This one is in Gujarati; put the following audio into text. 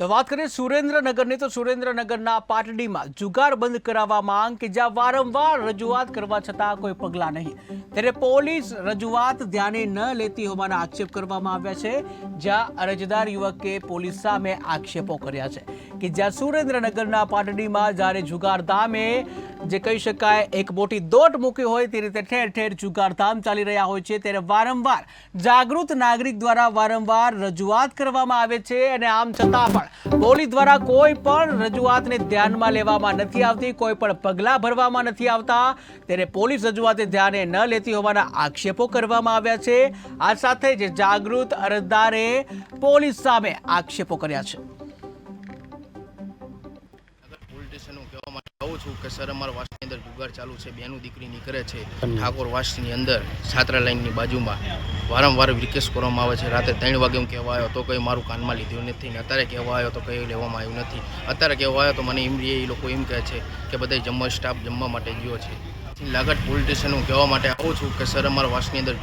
તો વાત કરીએ સુરેન્દ્રનગરની, તો સુરેન્દ્રનગરના પાટડીમાં જુગાર બંધ કરાવવા માંગ કે જ્યાં વારંવાર રજૂઆત કરવા છતાં કોઈ પગલાં નહીં. ત્યારે પોલીસ રજૂઆત ધ્યાને ન લેતી હોવાના આક્ષેપ કરવામાં આવ્યા છે, જ્યાં અરજદાર યુવકે પોલીસ સામે આક્ષેપો કર્યા છે કે જ્યાં સુરેન્દ્રનગરના પાટડીમાં જ્યારે જુગારધામે જે કહી શકાય, એક મોટી દોટ મૂકી હોય તે રીતે ઠેર ઠેર જુગારધામ ચાલી રહ્યા હોય છે. ત્યારે વારંવાર જાગૃત નાગરિક દ્વારા વારંવાર રજૂઆત કરવામાં આવે છે અને આમ છતાં પણ પોલીસ દ્વારા કોઈ પણ રજૂઆતને ધ્યાનમાં લેવામાં નથી આવતી, કોઈ પણ પગલાં ભરવામાં નથી આવતા. ત્યારે પોલીસ રજૂઆતે ધ્યાને ન લેતી હોવાના આક્ષેપો કરવામાં આવ્યા છે. આ સાથે જ જાગૃત અરજદારે પોલીસ સામે આક્ષેપો કર્યા છે. આવું છું કે સર અમારા વાસની અંદર જુગાર ચાલુ છે બેનું દીકરી નીકળે છે. ઠાકોર વાસની અંદર છાત્રા લાઈનની બાજુમાં વારંવાર રિક્વેસ્ટ કરવામાં આવે છે. રાતે ત્રણ વાગે હું કહેવા આવ્યો તો કંઈ મારું કાનમાં લીધું નથી. ને અત્યારે કહેવા આવ્યો તો કંઈ લેવામાં આવ્યું નથી. અત્યારે કહેવા આવ્યો તો મને એમ એ લોકો એમ કહે છે કે બધા જમવા સ્ટાફ જમવા માટે ગયો છે. લાગત પોલીસ સ્ટેશન હું કહેવા માટે આવું છું કે સર અમારા વાસની અંદર